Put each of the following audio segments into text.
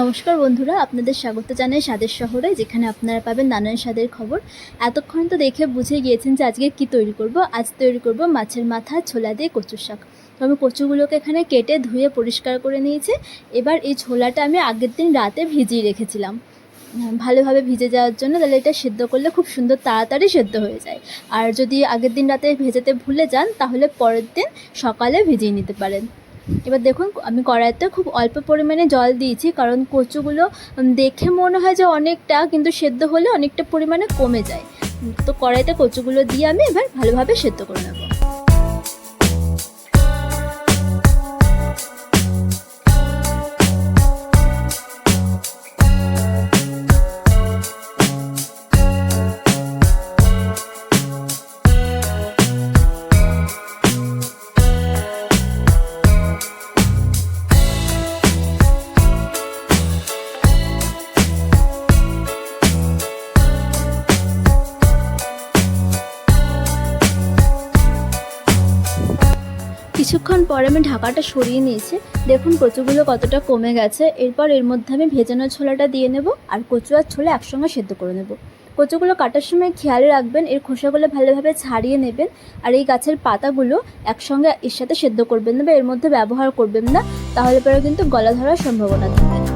নমস্কার বন্ধুরা, আপনাদের স্বাগত জানাই স্বাদের শহরে, যেখানে আপনারা পাবেন নানান স্বাদের খবর। এতক্ষণ তো দেখে বুঝে গিয়েছেন যে আজকে কি তৈরি করব। আজ তৈরি করব মাছের মাথা, ছোলা দিয়ে কচুর শাক। আমি কচুগুলোকে এখানে কেটে ধুয়ে পরিষ্কার করে নিয়েছি। এবার এই ছোলাটা আমি আগের দিন রাতে ভিজিয়ে রেখেছিলাম। ভালোভাবে ভিজে যাওয়ার জন্য তাহলে এটা সেদ্ধ করলে খুব সুন্দর তাড়াতাড়ি সেদ্ধ হয়ে যায়। আর যদি আগের দিন রাতে ভেজাতে ভুলে যান, তাহলে পরের দিন সকালে ভিজিয়ে নিতে পারেন। এবার দেখুন, আমি কড়াইতে খুব অল্প পরিমাণে জল দিয়েছি, কারণ কচুগুলো দেখে মনে হয় যে অনেকটা, কিন্তু সেদ্ধ হলে অনেকটা পরিমাণে কমে যায়। তো কড়াইতে কচুগুলো দিয়ে আমি এবার ভালোভাবে সেদ্ধ করে নেব। কিছুক্ষণ পরে আমি ঢাকাটা সরিয়ে নিয়েছি। দেখুন কচুগুলো কতটা কমে গেছে। এরপর এর মধ্যে আমি ভেজানো ছোলাটা দিয়ে নেব আর কচু আর ছোলা একসঙ্গে সেদ্ধ করে নেব। কচুগুলো কাটার সময় খেয়াল রাখবেন, এর খোসাগুলো ভালোভাবে ছাড়িয়ে নেবেন আর এই গাছের পাতাগুলো একসঙ্গে এর সাথে সেদ্ধ করবেন না বা এর মধ্যে ব্যবহার করবেন না, তাহলে পরে কিন্তু গলা ধরার সম্ভাবনা থাকে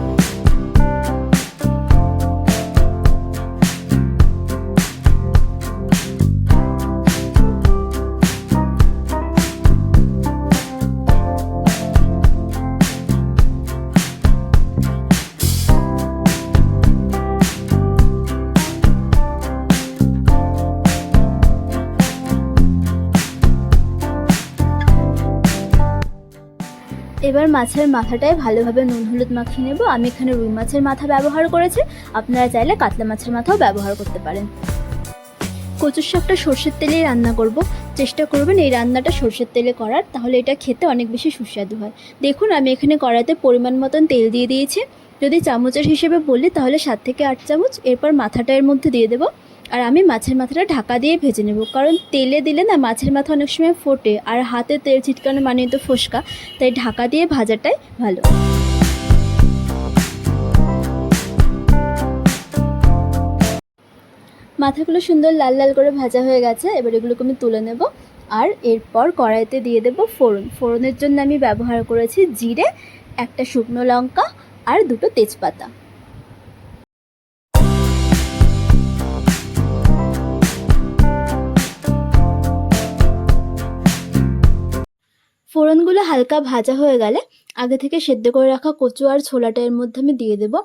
এবার মাছের মাথাটায় ভালোভাবে নুন হলুদ মাখিয়ে নেব। আমি এখানে রুই মাছের মাথা ব্যবহার করেছি। আপনারা চাইলে কাতলা মাছের মাথাও ব্যবহার করতে পারেন। কচুর শাকটা সর্ষের তেলেই রান্না করব। চেষ্টা করবেন এই রান্নাটা সর্ষের তেলে করার, তাহলে এটা খেতে অনেক বেশি সুস্বাদু হয়। দেখুন, আমি এখানে কড়াইতে পরিমাণ মতন তেল দিয়ে দিয়েছি। যদি চামচের হিসেবে বলি, তাহলে সাত থেকে আট চামচ। এরপর মাথাটা এর মধ্যে দিয়ে দেবো। আর আমি মাছের মাথাটা ঢাকা দিয়ে ভেজে নেব। কারণ তেলে দিলে না মাছের মাথা অনেক সময় ফোটে আর হাতে তেল ছিটকানো মানে তো ফোসকা। তাই ঢাকা দিয়ে ভাজাটাই ভালো। মাথাগুলো সুন্দর লাল লাল করে ভাজা হয়ে গেছে, এবার এগুলোকে আমি তুলে নেব। আর এরপর কড়াইতে দিয়ে দেব ফোড়ন। ফোড়নের জন্য আমি ব্যবহার করেছি জিরে, একটা শুকনো লঙ্কা আর দুটো তেজপাতা। ফোড়নগুলো হালকা ভাজা হয়ে গেলে আগে থেকে সেদ্ধ করে রাখা কচু আর ছোলাটা এর মধ্যে আমি দিয়ে দেবো।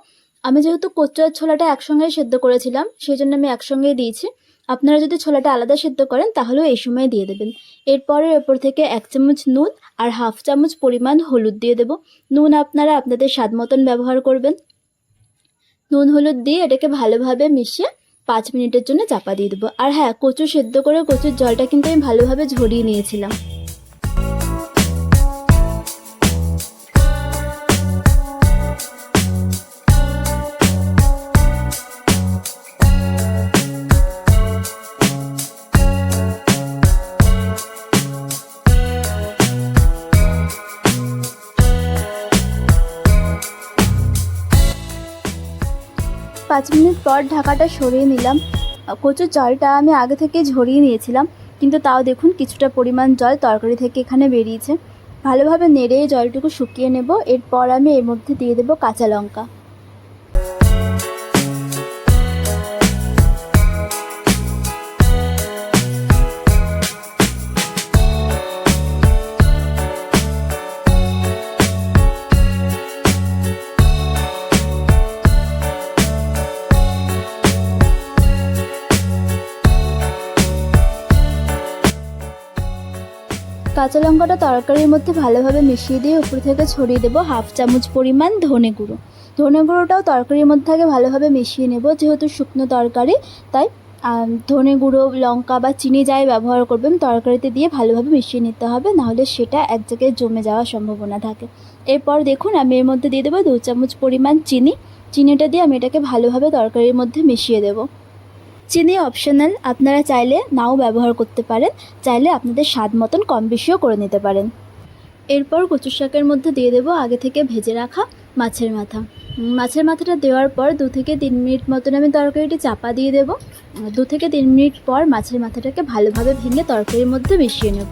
আমি যেহেতু কচু আর ছোলাটা একসঙ্গে সেদ্ধ করেছিলাম সেই জন্য আমি একসঙ্গেই দিয়েছি। আপনারা যদি ছোলাটা আলাদা সেদ্ধ করেন, তাহলেও এই সময় দিয়ে দেবেন। এরপরে এরপর থেকে এক চামচ নুন আর হাফ চামচ পরিমাণ হলুদ দিয়ে দেবো। নুন আপনারা আপনাদের স্বাদ মতন ব্যবহার করবেন। নুন হলুদ দিয়ে এটাকে ভালোভাবে মিশিয়ে পাঁচ মিনিটের জন্য চাপা দিয়ে দেবো। আর হ্যাঁ কচু সেদ্ধ করে কচুর জলটা কিন্তু আমি ভালোভাবে ঝরিয়ে নিয়েছিলাম। পাঁচ মিনিট পর ঢাকাটা সরিয়ে নিলাম। কচুর জলটা আমি আগে থেকে ঝরিয়ে নিয়েছিলাম, কিন্তু তাও দেখুন কিছুটা পরিমাণ জল তরকারি থেকে এখানে বেরিয়েছে। ভালোভাবে নেড়ে জলটুকু শুকিয়ে নেব, এরপর আমি এর মধ্যে দিয়ে দেবো কাঁচা লঙ্কা। কাঁচা লঙ্কাটা তরকারির মধ্যে ভালোভাবে মিশিয়ে দিয়ে উপর থেকে ছড়িয়ে দেবো হাফ চামচ পরিমাণ ধনে গুঁড়ো। ধনে গুঁড়োটাও তরকারির মধ্যে আগে ভালোভাবে মিশিয়ে নেব, যেহেতু শুকনো তরকারি, তাই ধনে গুঁড়ো, লঙ্কা বা চিনি যাই ব্যবহার করবেন, তরকারিতে দিয়ে ভালোভাবে মিশিয়ে নিতে হবে, নাহলে সেটা এক জায়গায় জমে যাওয়ার সম্ভাবনা থাকে। এরপর দেখুন আমি এর মধ্যে দিয়ে দেবো দু চামচ পরিমাণ চিনি। চিনিটা দিয়ে আমি এটাকে ভালোভাবে তরকারির মধ্যে মিশিয়ে দেবো। চিনি অপশনাল আপনারা চাইলে নাও ব্যবহার করতে পারেন, চাইলে আপনাদের স্বাদ মতন কম বেশিও করে নিতে পারেন। এরপর কচু শাকের মধ্যে দিয়ে দেবো আগে থেকে ভেজে রাখা মাছের মাথা। মাছের মাথাটা দেওয়ার পর দু থেকে তিন মিনিট মতন আমি তরকারিটি চাপা দিয়ে দেবো। দু থেকে তিন মিনিট পর মাছের মাথাটাকে ভালোভাবে ভেঙে তরকারির মধ্যে মিশিয়ে নেব।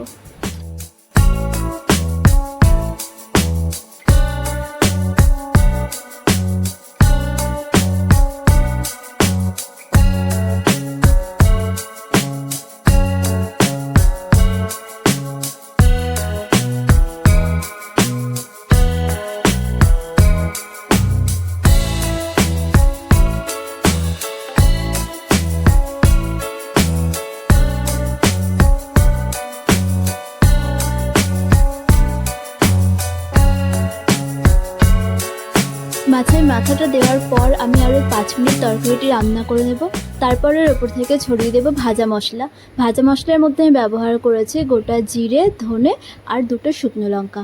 মাছের মাথাটা দেওয়ার পর আমি আরও পাঁচ মিনিট তরকারিটি রান্না করে নেব। তারপরের ওপর থেকে ছড়িয়ে দেব ভাজা মশলা। ভাজা মশলার মধ্যে আমি ব্যবহার করেছি গোটা জিরে, ধনে আর দুটো শুকনো লঙ্কা।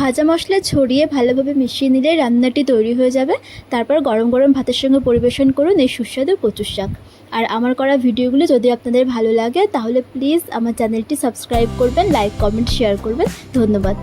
ভাজা মশলা ছড়িয়ে ভালোভাবে মিশিয়ে নিলে রান্নাটি তৈরি হয়ে যাবে। তারপর গরম গরম ভাতের সঙ্গে পরিবেশন করুন এই সুস্বাদু কচুর শাক। আর আমার করা ভিডিওগুলো যদি আপনাদের ভালো লাগে, তাহলে প্লিজ আমার চ্যানেলটি সাবস্ক্রাইব করবেন লাইক কমেন্ট শেয়ার করবেন। ধন্যবাদ।